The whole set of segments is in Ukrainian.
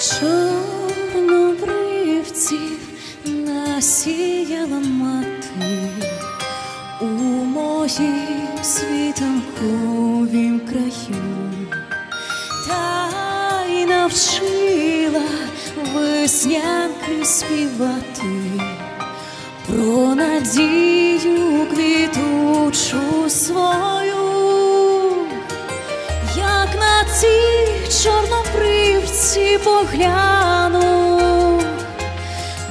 чорнобривців насіяла мати у моїм світанковім краю та й навчила веснянки співати про надію квітучу свою, як на цих чорнобривці погляну,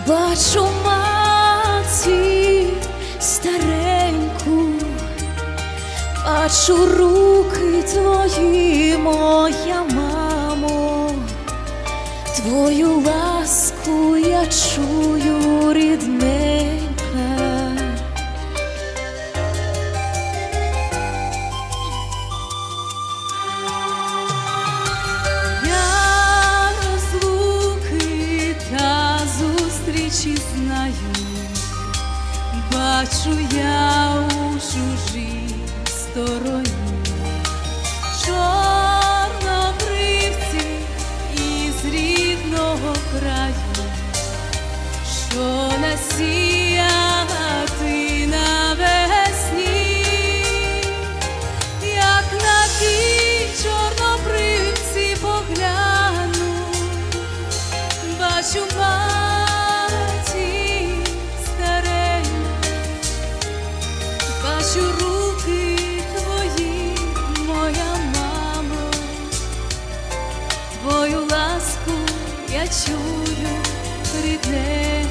бачу маці стареньку, бачу руки твої, моя мамо, твою ласку знаю, бачу я у чужій стороні, чорнобривці із рідного краю, що насіяла ти навесні, як на ті чорнобривці погляну, бачу вас. Бачу руки твої, моя мамо, твою ласку я чую перед рідне.